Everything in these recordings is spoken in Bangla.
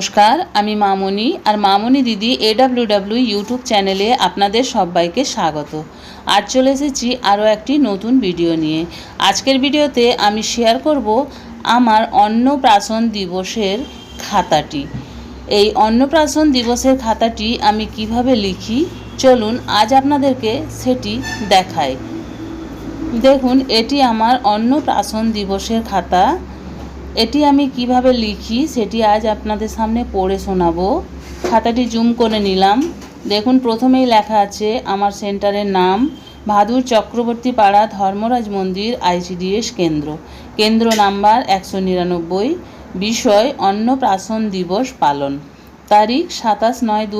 নমস্কার, আমি মামনি আর মামনি দিদি এডাব্লিউডাব্লিউ ইউটিউব চ্যানেলে আপনাদের সবাইকে স্বাগত। আজ চলে এসেছি আরও একটি নতুন ভিডিও নিয়ে। আজকের ভিডিওতে আমি শেয়ার করব আমার অন্নপ্রাশন দিবসের খাতাটি। এই অন্নপ্রাশন দিবসের খাতাটি আমি কীভাবে লিখি? চলুন আজ আপনাদেরকে সেটি দেখাই। দেখুন, এটি আমার অন্নপ্রাশন দিবসের খাতা। এটি আমি কীভাবে লিখি সেটি আজ আপনাদের সামনে পড়ে শোনাবো। খাতাটি জুম করে নিলাম। দেখুন, প্রথমেই লেখা আছে, আমার সেন্টারের নাম ভাদুর চক্রবর্তী পাড়া ধর্মরাজ মন্দির, আইসিডিএস কেন্দ্র। কেন্দ্র নাম্বার একশো নিরানব্বই, বিষয় অন্নপ্রাশন দিবস পালন। তারিখ সাতাশ নয় দু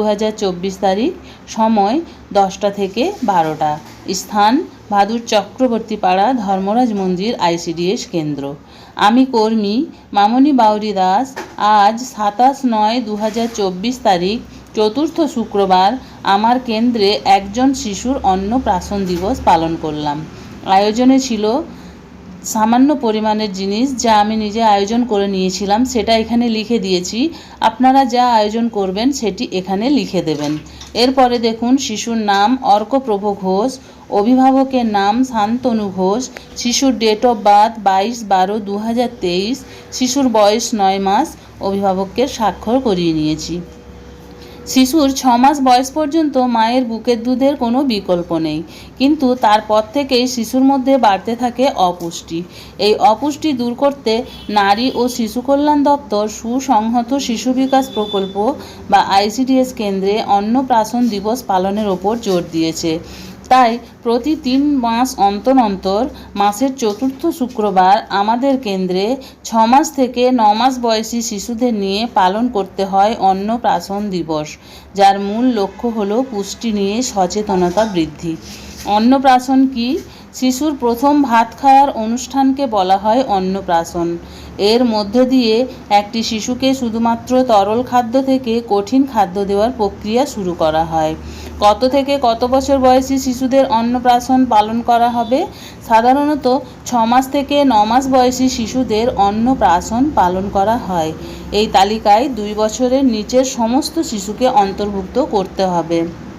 তারিখ, সময় দশটা থেকে বারোটা। স্থান ভাদুর চক্রবর্তী পাড়া ধর্মরাজ মন্দির আইসিডিএস কেন্দ্র। আমি কর্মী মামনি বাউরি দাস, আজ সাতাশ নয় দু তারিখ, চতুর্থ শুক্রবার, আমার কেন্দ্রে একজন শিশুর অন্নপ্রাশন দিবস পালন করলাম। আয়োজনে ছিল সামান্য পরিমাণের জিনিস যা আমি নিজে আয়োজন করে নিয়েছিলাম, সেটা এখানে লিখে দিয়েছি। আপনারা যা আয়োজন করবেন, সেটি এখানে লিখে দেবেন। এরপরে দেখুন, শিশুর নাম অর্কপ্রভ ঘোষ, অভিভাবকের নাম শান্তনু ঘোষ, শিশুর ডেট অফ বার্থ বাইশ বারো দু শিশুর বয়স নয় মাস, অভিভাবককে স্বাক্ষর করিয়ে নিয়েছি। শিশুর ছ মাস বয়স পর্যন্ত মায়ের বুকের দুধের কোনো বিকল্প নেই। কিন্তু তারপর থেকেই শিশুর মধ্যে বাড়তে থাকে অপুষ্টি। এই অপুষ্টি দূর করতে নারী ও শিশু কল্যাণ দপ্তর সুসংহত শিশু বিকাশ প্রকল্প বা আইসিডিএস কেন্দ্রে অন্ন প্রাশন দিবস পালনের ওপর জোর দিয়েছে। তাই প্রতি তিন মাস অন্তর অন্তর মাসের চতুর্থ শুক্রবার আমাদের কেন্দ্রে ছমাস মাস থেকে মাস বয়সী শিশুদের নিয়ে পালন করতে হয় অন্নপ্রাশন দিবস, যার মূল লক্ষ্য হল পুষ্টি নিয়ে সচেতনতা বৃদ্ধি। অন্নপ্রাশন কি? শিশুর প্রথম ভাত খাওয়ার অনুষ্ঠানকে বলা হয় অন্নপ্রাশন। এর মধ্য দিয়ে একটি শিশুকে শুধুমাত্র তরল খাদ্য থেকে কঠিন খাদ্য দেওয়ার প্রক্রিয়া শুরু করা হয়। কত থেকে কত বছর বয়সী শিশুদের অন্নপ্রাশন পালন করা হবে? সাধারণত ছ মাস থেকে ন মাস বয়সী শিশুদের অন্নপ্রাশন পালন করা হয়। এই তালিকায় দুই বছরের নিচের সমস্ত শিশুকে অন্তর্ভুক্ত করতে হবে।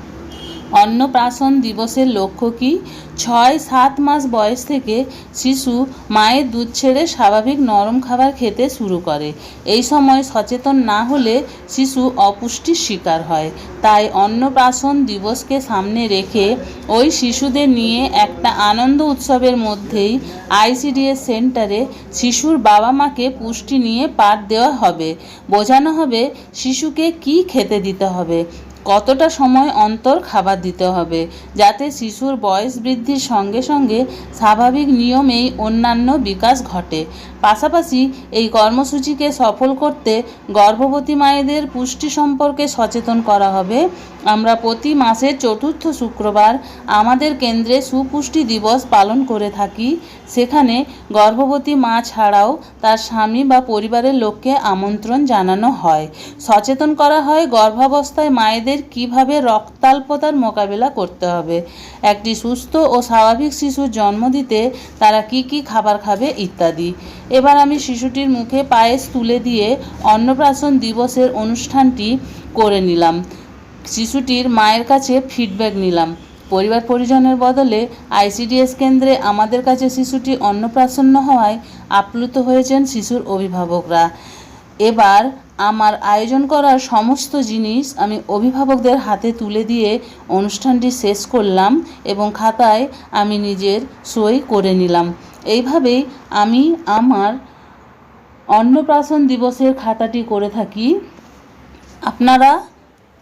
অন্নপ্রাশন দিবসের লক্ষ্য কি? ছয়, সাত মাস বয়স থেকে শিশু মায়ের দুধ ছেড়ে স্বাভাবিক নরম খাবার খেতে শুরু করে। এই সময় সচেতন না হলে শিশু অপুষ্টির শিকার হয়। তাই অন্নপ্রাশন দিবসকে সামনে রেখে ওই শিশুদের নিয়ে একটা আনন্দ উৎসবের মধ্যেই আইসিডিএস সেন্টারে শিশুর বাবা মাকে পুষ্টি নিয়ে পাঠ দেওয়া হবে। বোঝানো হবে শিশুকে কি খেতে দিতে হবে। কতটা সময় অন্তর খাবার দিতে হবে যাতে শিশুর বয়স বৃদ্ধির সঙ্গে সঙ্গে স্বাভাবিক নিয়মেই অন্যান্য বিকাশ ঘটে। পাশাপাশি এই কর্মসূচিকে সফল করতে গর্ভবতী মায়েদের পুষ্টি সম্পর্কে সচেতন করা হবে। আমরা প্রতি মাসের চতুর্থ শুক্রবার আমাদের কেন্দ্রে সুপুষ্টি দিবস পালন করে থাকি। সেখানে গর্ভবতী মা ছাড়াও তার স্বামী বা পরিবারের লোককে আমন্ত্রণ জানানো হয়। সচেতন করা হয় গর্ভাবস্থায় মায়েদের কীভাবে রক্তাল্পতার মোকাবিলা করতে হবে? একটি সুস্থ ও স্বাভাবিক শিশুর জন্ম দিতে তারা কি কি খাবার খাবে ইত্যাদি। এবার আমি শিশুটির মুখে পায়েস তুলে দিয়ে অন্নপ্রাশন দিবসের অনুষ্ঠানটি করে নিলাম। শিশুটির মায়ের কাছে ফিডব্যাক নিলাম। পরিবার পরিজনের বদলে আইসিডিএস কেন্দ্রে আমাদের কাছে শিশুটি অন্নপ্রাশন্ন হওয়ায় আপ্লুত হয়েছেন শিশুর অভিভাবকরা। এবার আমার আয়োজন করার সমস্ত জিনিস আমি অভিভাবকদের হাতে তুলে দিয়ে অনুষ্ঠানটি শেষ করলাম এবং খাতায় আমি নিজের সই করে নিলাম। এইভাবেই আমি আমার অন্নপ্রাশন দিবসের খাতাটি করে থাকি। আপনারা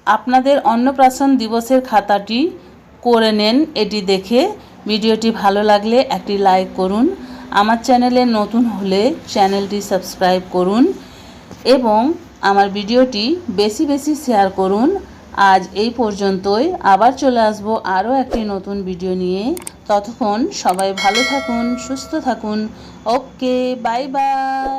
আপনাদের অন্নপ্রাশন দিবসের খাতাটি করে নেন এটি দেখে। ভিডিওটি ভালো লাগলে একটি লাইক করুন। আমার চ্যানেলে নতুন হলে চ্যানেলটি সাবস্ক্রাইব করুন এবং আমার ভিডিওটি বেশি বেশি শেয়ার করুন। আজ এই পর্যন্তই। আবার চলে আসব আরও একটি নতুন ভিডিও নিয়ে। ততক্ষণ সবাই ভালো থাকুন, সুস্থ থাকুন। Okay, bye bye.